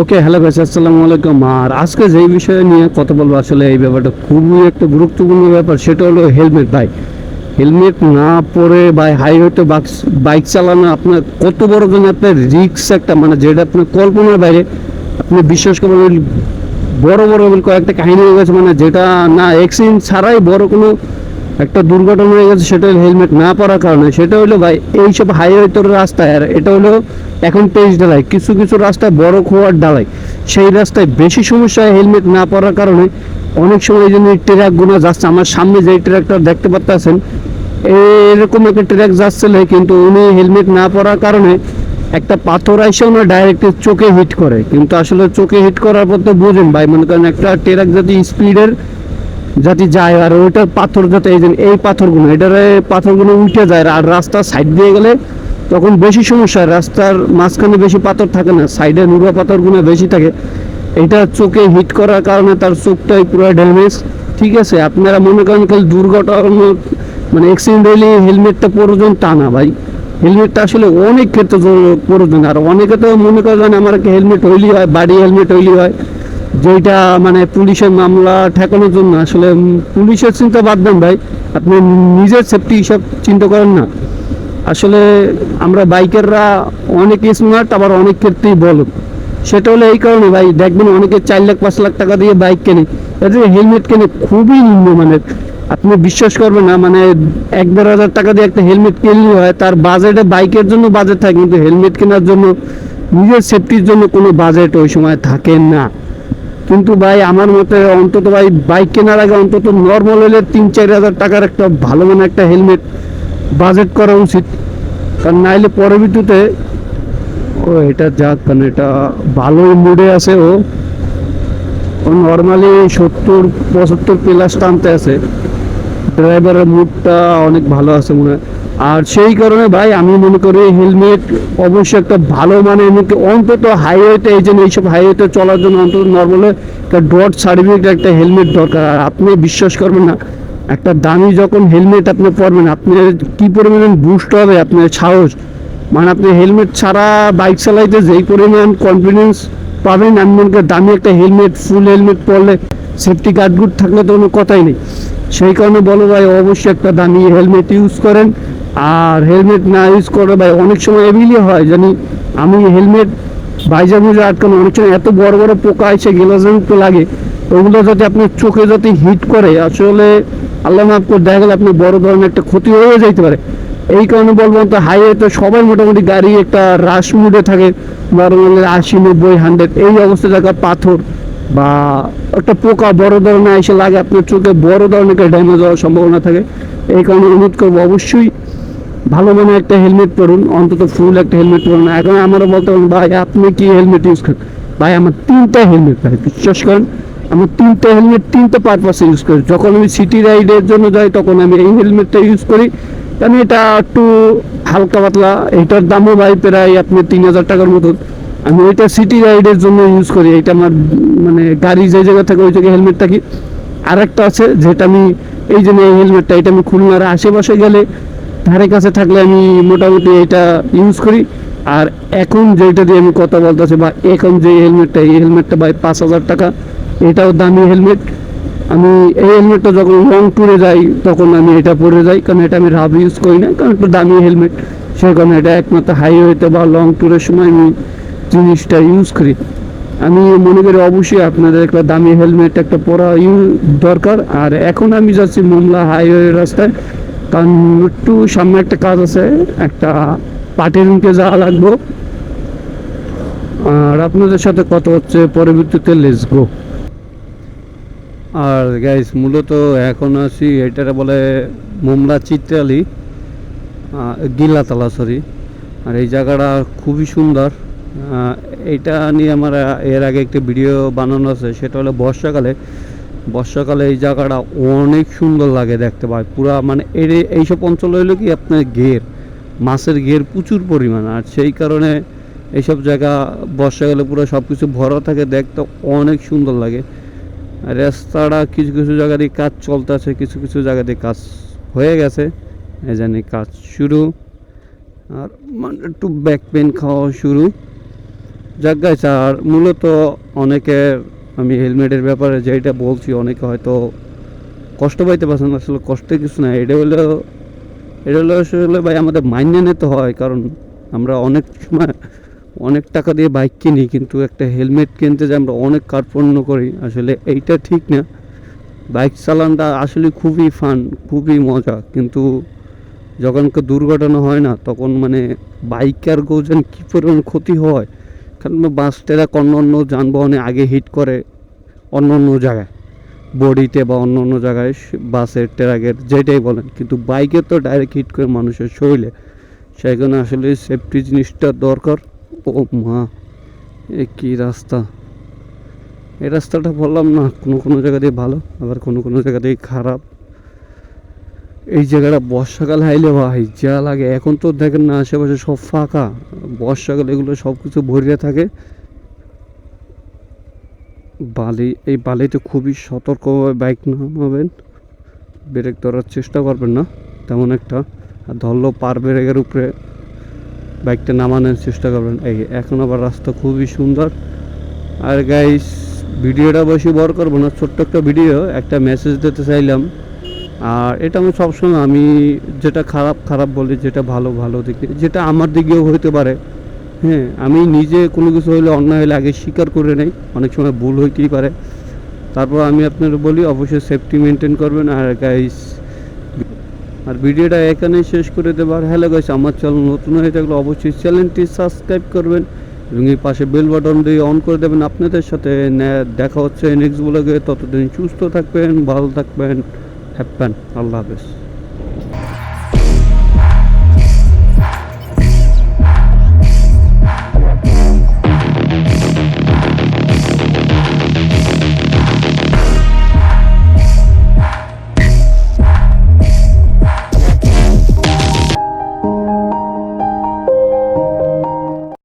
Okay hello guys আসসালামু আলাইকুম। আর আজকে যেই বিষয়ে নিয়ে কথা বলব, আসলে এই ব্যাপারটা খুবই একটা গুরুত্বপূর্ণ ব্যাপার, সেটা হলো হেলমেট ভাই। হেলমেট না পরে ভাই হাইওয়েতে বাইক চালানো আপনার কত বড় যেন আপনার রিক্স একটা মানে যেটা আপনার কল্পনার বাইরে, আপনি বিশ্বাস করবেন বড় বড় কয়েকটা কাহিনী হয়ে গেছে মানে যেটা না অ্যাক্সিডেন্ট ছাড়াই বড় কোনো একটা দুর্ঘটনা হয়ে গেছে, সেটা হলো হেলমেট না পরার কারণে, সেটা হলো ভাই, এইসব হাইওয়ে তোর রাস্তায় আর এটা হলো এখন পেজ ডালাই কিছু কিছু রাস্তায় বড় খোয়ার ডালাই সেই রাস্তায় বেশি সমস্যা হেলমেট না পরার কারণে। অনেক সময় এই জন্য ট্রাকগুলো যাচ্ছে, আমার সামনে যে ট্রাকটা দেখতে পাচ্ছেন এরকম একটা ট্রাক যাচ্ছিল, কিন্তু উনি হেলমেট না পরার কারণে একটা পাথর আইসে ওনার ডাইরেক্ট চোখে হিট করে। কিন্তু আসলে চোখে হিট করার পর তো বোঝেন ভাই, মনে করেন একটা ট্রাক যদি স্পিডের যাতে যায় আর ওইটা পাথর যাতে এই এই পাথরগুলো, এটার পাথরগুলো উঠে যায় আর রাস্তার সাইড দিয়ে গেলে তখন বেশি সমস্যা রাস্তার মাঝখানে বেশি পাথর থাকে না সাইডে নুড়া পাথরগুলো বেশি থাকে। এটা চোখে হিট করার কারণে তার চোখটাই পুরো ড্যামেজ ঠিক আছে? আপনারা মনে করেন খালি দুর্ঘটনা মানে অ্যাক্সিডেন্ট হইলে হেলমেটটা প্রয়োজন তা না ভাই। হেলমেটটা আসলে অনেক ক্ষেত্রে প্রয়োজন আর অনেকে তো মনে করেন আমার হেলমেট হইলি হয়, বাড়ি হেলমেট হইলি হয়। যেটা মানে পুলিশের মামলা ঠেকানোর জন্য, আসলে পুলিশের চিন্তা বাদ দেন ভাই। আপনি নিজের সেফটি সব চিন্তা করেন না। আসলে আমরা বাইকাররা অনেক স্মার্ট আবার অনেক ক্ষেত্রেই বলো সেটা হলো এই কারণে ভাই, দেখবেন অনেকে চার লাখ, পাঁচ লাখ টাকা দিয়ে বাইক কেনে। এতে হেলমেট কেনে, খুবই নিম্নমানের আপনি বিশ্বাস করবেন না মানে এক দেড় হাজার টাকা দিয়ে একটা হেলমেট কিনলে হয়, তার বাজেটে বাইকের জন্য বাজেট থাকে, কিন্তু হেলমেট কেনার জন্য, নিজের সেফটির জন্য কোনো বাজেট ওই সময় থাকে না। কিন্তু ভাই, আমার মতে অন্তত ভাই, বাইক কেনার আগে অন্তত নর্মাল হলে তিন, চার হাজার টাকার একটা ভালো মানে একটা হেলমেট বাজেট করা উচিত। কারণ নাইলে পরবর্তীতে ও, এটা যাক কারণ এটা ভালো মুডে আছে ও। নর্মালি সত্তর, পঁচাত্তর প্লাস টানতে আছে। ড্রাইভারের মুডটা অনেক ভালো আছে মনে হয়। আর সেই কারণে ভাই আমি মনে করি হেলমেট অবশ্যই একটা ভালো মানে অন্তত হাইওয়েতে এই জন্য এইসব হাইওয়েতে চলার জন্য অন্তত নর্মাল একটা ডট সার্টিফিকেট একটা হেলমেট দরকার। আর আপনি বিশ্বাস করবেন না, একটা দামি যখন হেলমেট আপনি পরবেন, আপনি কি পরিমাণ বুস্ট হবে, আপনার সাহস? মানে আপনি হেলমেট ছাড়া বাইক চালাইতে যেই পরিমাণ কনফিডেন্স পাবেন আমি মনে করি দামি একটা হেলমেট ফুল হেলমেট পরলে সেফটি গার্ডগুড থাকলে তো কোনো কথাই নেই। সেই কারণে বলো ভাই, অবশ্যই একটা দামি হেলমেট ইউজ করেন। আর হেলমেট না ইউজ করে ভাই, অনেক সময় এবিলি হয়। জানি, আমি হেলমেট বাইজা বুঝে আটকানো, অনেক সময় এত বড় বড় পোকা এসে গেলাজনিত লাগে, ওগুলো যাতে আপনার চোখে যাতে হিট করে, আসলে আল্লাহ মাফ করে, দেখা গেলে আপনি বড় ধরনের একটা ক্ষতি হয়ে যেতে পারে। এই কারণে বলব, তো হাইওয়ে তো সবাই মোটামুটি গাড়ি একটা রাশ মুডে থাকে, বারো আশি, নব্বই হান্ড্রেড এই অবস্থা জায়গা পাথর। বা একটা পোকা বড় ধরনের এসে লাগে আপনার চোখে, বড় ধরনের একটা ড্যামেজ হওয়ার সম্ভাবনা থাকে। এই কারণে অনুরোধ করব অবশ্যই ভালো মনে একটা হেলমেট পরুন, অন্তত ফুল একটা হেলমেট পরুন। এখন আমারও বলতে পারেন, ভাই, আপনি কি হেলমেট ইউজ করেন ভাই, আমার তিনটা হেলমেট, ভাই, বিশ্বাস করেন, আমার তিনটা হেলমেট তিনটা পারপাসে ইউজ করি। যখন আমি সিটি রাইডের জন্য যাই, তখন আমি এই হেলমেটটা ইউজ করি। কারণ এটা একটু হালকা পাতলা, এটার দামও ভাই প্রায় আপনি তিন হাজার টাকার মতন আমি এটা সিটি রাইডের জন্য ইউজ করি এটা আমার মানে গাড়ি যে জায়গা থাকে ওই জায়গায় হেলমেট থাকি। আর একটা আছে যেটা আমি, এই জন্য এই হেলমেটটা এটা আমি খুলনার আশেপাশে গেলে ধারে কাছে থাকলে আমি মোটামুটি এটা ইউজ করি। আর এখন যেটা দিয়ে আমি কথা বলতেছি বা এখন যে হেলমেটটা এই হেলমেটটা ভাই পাঁচ হাজার টাকা, এটাও দামি হেলমেট আমি এই হেলমেটটা যখন লং ট্যুরে যাই, তখন আমি এটা পরে যাই, কারণ এটা আমি রাব ইউজ করি না, কারণ একটু দামি হেলমেট সেই কারণে এটা একমাত্র হাইওয়েতে বা লং ট্যুরের সময় আমি জিনিসটা ইউজ করি। আমি মনে করি অবশ্যই আপনাদের একটা দামি হেলমেট একটা পরা দরকার। আর এখন আমি যাচ্ছি মোমলা হাইওয়ে রাস্তায়। কারণ একটু সামনে একটা কাজ আছে, একটা পার্টি রুমকে যাওয়া লাগবো। আর আপনাদের সাথে কথা হচ্ছে পরবর্তীতে লেস গো আর গাইস মূলত এখন আছি, এটারে বলে মোমলা চিত্রালি গিলাতলা সরি আর এই জায়গাটা খুবই সুন্দর। এইটা নিয়ে আমার এর আগে একটি ভিডিও বানানো আছে, সেটা হলো বর্ষাকালে। বর্ষাকালে এই জায়গাটা অনেক সুন্দর লাগে দেখতে পাই পুরা মানে এর এইসব অঞ্চল হইল কি আপনার ঘের, মাছের ঘের প্রচুর পরিমাণ, আর সেই কারণে এইসব জায়গা বর্ষাকালে পুরো সব কিছু ভরা থাকে, দেখতে অনেক সুন্দর লাগে। রাস্তাটা কিছু কিছু জায়গা দিয়ে কাজ চলতেছে, কিছু কিছু জায়গা দিয়ে কাজ হয়ে গেছে, এই জানি কাজ শুরু। আর মানে একটু ব্যাক পেন খাওয়া শুরু। গাইছে আর মূলত অনেকে আমি হেলমেটের ব্যাপারে যেটা বলছি, অনেকে হয়তো কষ্ট পাইতে পারছেন আসলে কষ্টের কিছু না এটা হলো এটা হলো আসলে ভাই আমাদের মাইনে নিতে হয়, কারণ আমরা অনেক সময় অনেক টাকা দিয়ে বাইক কিনি, কিন্তু একটা হেলমেট কিনতে যে আমরা অনেক কার্পণ্য করি, আসলে এইটা ঠিক না। বাইক চালানটা আসলে খুবই ফান খুবই মজা, কিন্তু যখন দুর্ঘটনা হয় না, তখন মানে বাইকার গোজন কী পরিমাণ ক্ষতি হয় কারণ বাস ট্রাক অন্য অন্য যানবাহনে আগে হিট করে অন্য অন্য জায়গায়। বডিতে বা অন্য অন্য জায়গায় বাসের, ট্রাকের, যেটাই বলেন, কিন্তু বাইকে তো ডাইরেক্ট হিট করে মানুষের শরীরে। কারণে আসলে সেফটি জিনিসটা দরকার। ও মা, এ কী রাস্তা? এই রাস্তাটা বললাম না, কোনো কোনো জায়গা দিয়ে ভালো, আবার কোনো কোনো জায়গা দিয়ে খারাপ। এই জায়গাটা বর্ষাকাল হাইলে ভাই, যা লাগে। এখন তো দেখেন না, আশেপাশে সব ফাঁকা। বর্ষাকাল এগুলো সব কিছু ভরিয়ে থাকে। বালি, এই বালিতে খুবই সতর্কভাবে বাইক নামাবেন। ব্রেক ধরার চেষ্টা করবেন না, তেমন একটা। আর ধরলো পার ব্রেকের উপরে বাইকটা নামানোর চেষ্টা করবেন। এই এখন আবার রাস্তা খুবই সুন্দর। আর গাইস ভিডিওটা বেশি বড় করব না, ছোট্ট একটা ভিডিও। একটা মেসেজ দিতে চাইলাম। আর এটা আমি সবসময়, আমি যেটা খারাপ খারাপ বলি, যেটা ভালো ভালো দিকে যেটা আমার দিকেও হইতে পারে হ্যাঁ আমি নিজে কোনো কিছু হইলে অন্যায় হলে আগে স্বীকার করে নেই, অনেক সময় ভুল হইতেই পারে। তারপর আমি আপনার বলি, অবশ্যই সেফটি মেনটেন করবেন, আর গাইস আর ভিডিওটা এখানেই শেষ করে দেবো, আর হ্যালো গাইস আমার চ্যানেল নতুন হয়ে থাকলে অবশ্যই চ্যানেলটি সাবস্ক্রাইব করবেন, এবং এই পাশে বেল বাটন দিয়ে অন করে দেবেন আপনাদের সাথে দেখা হচ্ছে নেক্সট ব্লগে ততদিন সুস্থ থাকবেন, ভালো থাকবেন। হ্যাপ্যান আল্লাহ হাফেজ